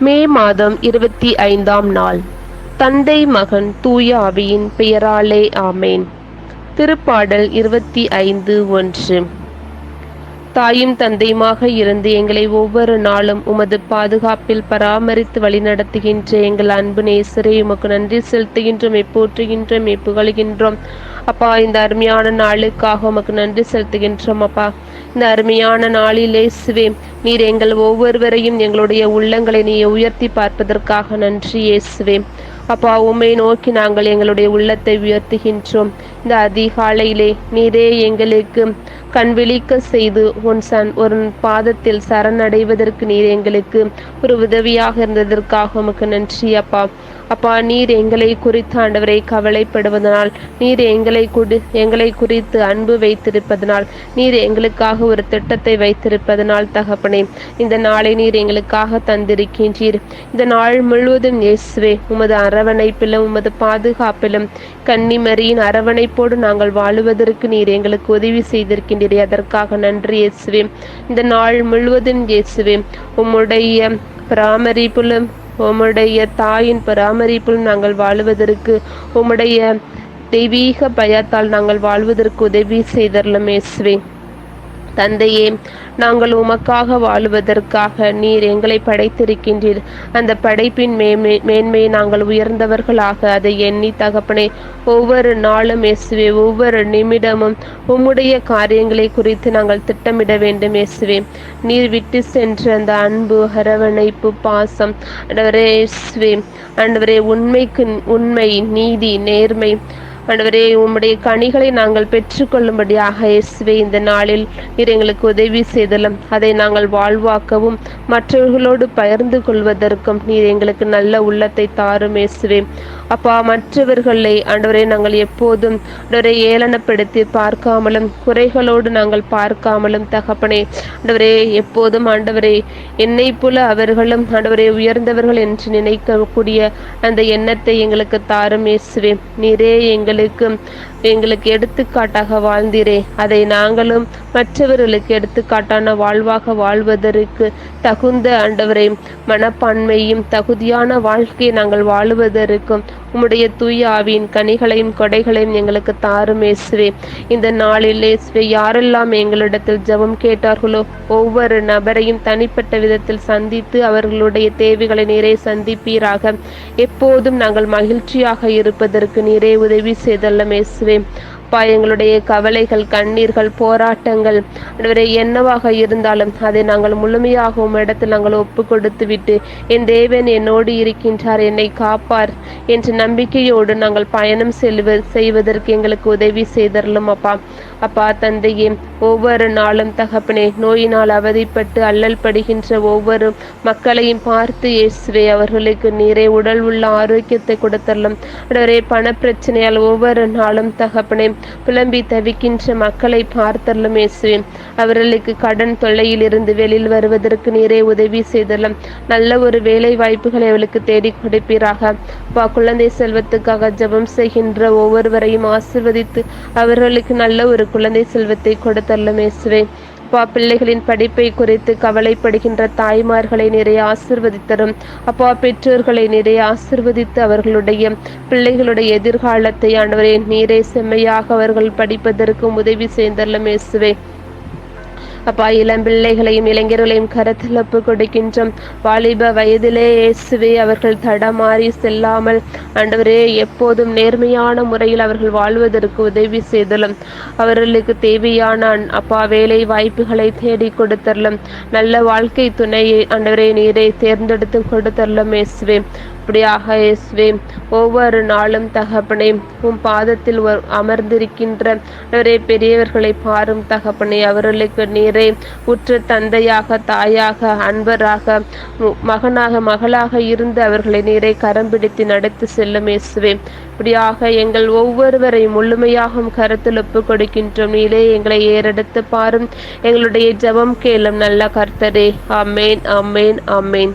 மே மாதம் இருபத்தி ஐந்தாம் நாள். தந்தை மகன் தூய ஆவியின் பெயராலே ஆமேன். திருப்பாடல் இருபத்தி ஐந்து ஒன்று. தாயும் தந்தையுமாக இருந்து எங்களை ஒவ்வொரு நாளும் உமது பாதுகாப்பில் பராமரித்து வழிநடத்துகின்ற எங்கள் அன்பு நேசரே உமக்கு நன்றி செலுத்துகின்றோம் எப்போற்றுகின்றோம் எப்புகழுகின்றோம் அப்பா இந்த அருமையான நாளுக்காக உமக்கு நன்றி செலுத்துகின்றோம் அப்பா. இந்த அருமையான நாளிலே சிவே நீர் எங்கள் ஒவ்வொருவரையும் எங்களுடைய உள்ளங்களை நீ உயர்த்தி பார்ப்பதற்காக நன்றி இயேசுவே. அப்பா உண்மை நோக்கி நாங்கள் எங்களுடைய உள்ளத்தை உயர்த்துகின்றோம். இந்த அதிகாலையிலே நீரே எங்களுக்கு கண் விழிக்க செய்து உன் சன் ஒரு பாதத்தில் சரணடைவதற்கு நீர் எங்களுக்கு ஒரு உதவியாக இருந்ததற்காக உமக்கு நன்றி அப்பா. அப்பா நீர் எங்களை குறித்து ஆண்டவரை கவலைப்படுவதனால் நீர் எங்களை குடி எங்களை குறித்து அன்பு வைத்திருப்பதனால் நீர் எங்களுக்காக ஒரு திட்டத்தை வைத்திருப்பதனால் தகப்பனே இந்த நாளை நீர் எங்களுக்காக தந்திருக்கின்றீர். இந்த நாள் முழுவதும் இயேசுவே உமது அரவணைப்பிலும் உமது பாதுகாப்பிலும் கன்னிமரியின் அரவணைப்போடு நாங்கள் வாழுவதற்கு நீர் எங்களுக்கு உதவி செய்திருக்கின்றீர். அதற்காக நன்றி இயேசுவே. இந்த நாள் முழுவதும் இயேசுவே உம்முடைய பராமரிப்பிலும் உம்முடைய தாயின் பராமரிப்பில் நாங்கள் வாழுவதற்கு உம்முடைய தெய்வீக பயத்தால் நாங்கள் வாழ்வதற்கு உதவி செய்தரலாம் தந்தையே நாங்கள் உமக்காக வாழுவதற்காக நீர் எங்களை படைத்திருக்கின்றீர். அந்த படைப்பின் மேன்மை மேன்மையை நாங்கள் உயர்ந்தவர்களாக அதை எண்ணி தகப்பனே ஒவ்வொரு நாளும் இயேசுவே ஒவ்வொரு நிமிடமும் உம்முடைய காரியங்களை குறித்து நாங்கள் திட்டமிட வேண்டும் இயேசுவே. நீர் விட்டு சென்ற அந்த அன்பு அரவணைப்பு பாசம் அண்டவரே இயேசுவே அண்டவரே உண்மைக்கு உண்மை நீதி நேர்மை ஆண்டவரே உம்முடைய கனிகளை நாங்கள் பெற்றுக்கொள்ளும்படியாக இயேசுவே இந்த நாளில் நீர் எங்களுக்கு உதவி செய்தலும் அதை நாங்கள் வாழ்வாக்கவும் மற்றவர்களோடு பகிர்ந்து கொள்வதற்கும் நீர் எங்களுக்கு நல்ல உள்ளத்தை தாரும் இயேசுவே. அப்பா மற்றவர்களை ஆண்டவரை நாங்கள் எப்போதும் ஆண்டவரை ஏளனப்படுத்தி பார்க்காமலும் குறைகளோடு நாங்கள் பார்க்காமலும் தகப்பனே ஆண்டவரே எப்போதும் ஆண்டவரே என்னை போல அவர்களும் ஆண்டவரை உயர்ந்தவர்கள் என்று நினைக்கக்கூடிய அந்த எண்ணத்தை எங்களுக்கு தாரும் இயேசுவே. நீரே எங்கள் எங்களுக்கு எங்களுக்கு எடுத்துக்காட்டாக வாழ்ந்தீரே. அதை நாங்களும் மற்றவர்களுக்கு எடுத்துக்காட்டான வாழ்வாக வாழ்வதற்கு தகுந்த ஆண்டவரை மனப்பான்மையும் தகுதியான வாழ்க்கையை நாங்கள் வாழுவதற்கும் உம்முடைய தூய ஆவியின் கனிகளையும் கொடைகளையும் எங்களுக்கு தாரும் இயேசுவே. இந்த நாளில் இயேசுவே யாரெல்லாம் எங்களிடத்தில் ஜெபம் கேட்டார்களோ ஒவ்வொரு நபரையும் தனிப்பட்ட விதத்தில் சந்தித்து அவர்களுடைய தேவைகளை நீரே சந்திப்பீராக. எப்போதும் நாங்கள் மகிழ்ச்சியாக இருப்பதற்கு நீரே உதவி செய்தல்ல இயேசுவே. அப்பா எங்களுடைய கவலைகள் கண்ணீர்கள் போராட்டங்கள். ஆண்டவரே என்னவாக இருந்தாலும் அதை நாங்கள் முழுமையாக இடத்தில் நாங்கள் ஒப்பு கொடுத்து விட்டு என் தேவன் என்னோடு இருக்கின்றார் என்னை காப்பார் என்ற நம்பிக்கையோடு நாங்கள் பயணம் செல்வ செய்வதற்கு எங்களுக்கு உதவி செய்தரலும் அப்பா. அப்பா தந்தையே ஒவ்வொரு நாளும் தகப்பனே நோயினால் அவதிப்பட்டு அல்லல் படுகின்ற ஒவ்வொரு மக்களையும் பார்த்து இயேசுவே அவர்களுக்கு நீரே உடல் உள்ள ஆரோக்கியத்தை கொடுத்தரலும். அடவரே பண பிரச்சனையால் ஒவ்வொரு நாளும் தகப்பனே புலம்பி தவிக்கின்ற மக்களை பார்த்தரலும் இயேசுவே. அவர்களுக்கு கடன் தொல்லையில் இருந்து வெளியில் வருவதற்கு நீரே உதவி செய்தலும் நல்ல ஒரு வேலை வாய்ப்புகளை அவளுக்கு தேடி கொடுப்பீராக. பா குழந்தை செல்வத்துக்காக ஜெபம் செய்கின்ற ஒவ்வொருவரையும் ஆசிர்வதித்து அவர்களுக்கு நல்ல ஒரு குழந்தை செல்வத்தை கொடுத்தல்லும் இயேசுவே. அப்பா பிள்ளைகளின் படிப்பை குறித்து கவலைப்படுகின்ற தாய்மார்களை நிறைய ஆசிர்வதித்தரும். அப்பா பெற்றோர்களை நிறைய ஆசிர்வதித்து அவர்களுடைய பிள்ளைகளுடைய எதிர்காலத்தை ஆண்டவரே நீரை செம்மையாக அவர்கள் படிப்பதற்கு உதவி செய்தல்ல இயேசுவே. அப்பா இளம் பிள்ளைகளையும் இளைஞர்களையும் கருத்தில் ஒப்பு கொடுக்கின்றோம். வாலிப வயதிலே இயேசுவே அவர்கள் தடமாறி செல்லாமல் ஆண்டவரே எப்போதும் நேர்மையான முறையில் அவர்கள் வாழ்வதற்கு உதவி செய்தலும் அவர்களுக்கு தேவையான அப்பா வேலை வாய்ப்புகளை தேடி கொடுத்தரலும் நல்ல வாழ்க்கை துணையை ஆண்டவரே நீரை தேர்ந்தெடுத்து கொடுத்தரலும் இயேசுவே. அப்படியாக இயேசுவே ஒவ்வொரு நாளும் தகப்பனே உம் பாதத்தில் அமர்ந்திருக்கின்ற ஒரே பெரியவர்களை பாரும் தகப்பனே அவர்களுக்கு நீரே உற்ற தந்தையாக தாயாக அன்பராக மகனாக மகளாக இருந்து அவர்களை நீரை கரம் பிடித்து நடத்தி செல்லும் இயேசுவே. இப்படியாக எங்கள் ஒவ்வொருவரை முழுமையாகவும் கருத்தில் ஒப்பு கொடுக்கின்றோம். நீரே எங்களை ஏறெடுத்து பாரும். எங்களுடைய ஜெபம் கேளும் நல்ல கர்த்தரே. அமேன் அமேன் அமேன்